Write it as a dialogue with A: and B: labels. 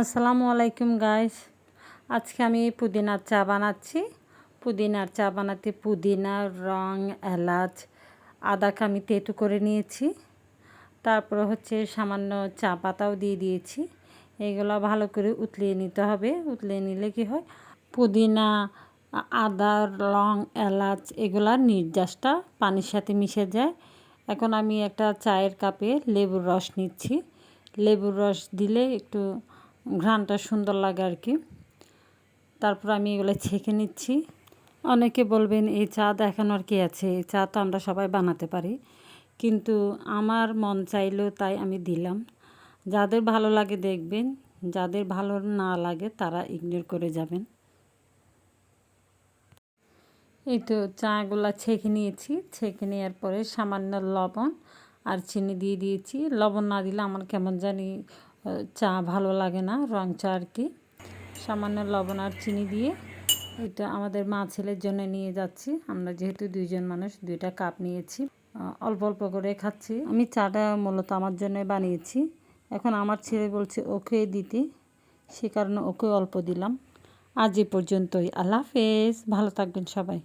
A: আসসালামু আলাইকুম গাইস আজকে আমি পুদিনার চা বানাচ্ছি। পুদিনার চা বানাতে পুদিনার রং, এলাচ আদাকে আমি তেঁতু করে নিয়েছি। তারপর হচ্ছে সামান্য চা পাতাও দিয়ে দিয়েছি। এগুলো ভালো করে উতলিয়ে নিতে হবে। উতলিয়ে নিলে কি হয়? পুদিনা আদার লং এলাচ এগুলার নির্যাসটা পানির সাথে মিশে যায়। এখন আমি একটা চায়ের কাপে লেবুর রস নিচ্ছি। লেবুর রস দিলে একটু ঘ্রাণটা সুন্দর লাগে আর কি। তারপর আমি এগুলো ছেঁকে নিচ্ছি। অনেকে বলবেন, এই চা দেখানোর কি আছে? এই চা তো আমরা সবাই বানাতে পারি। কিন্তু আমার মন চাইলো তাই আমি দিলাম। যাদের ভালো লাগে দেখবেন, যাদের ভালো না লাগে তারা ইগনোর করে যাবেন। এই তো চাগুলা ছেঁকে নিয়েছি। ছেঁকে নেওয়ার পরে সামান্য লবণ আর চিনি দিয়ে দিয়েছি। লবণ না দিলে আমার কেমন জানি চা ভালো লাগে না, রং চা আর কি। সামান্য লবণ আর চিনি দিয়ে এটা আমাদের মা ছেলের জন্য নিয়ে যাচ্ছি। আমরা যেহেতু দুইজন মানুষ, দুইটা কাপ নিয়েছি। অল্প অল্প করে খাচ্ছি। আমি চাটা মূলত আমার জন্য বানিয়েছি। এখন আমার ছেলে বলছে, ওকে দিতে। সে কারণে ওকে অল্প দিলাম। আজ এ পর্যন্তই। আল্লাহ হাফেজ। ভালো থাকবেন সবাই।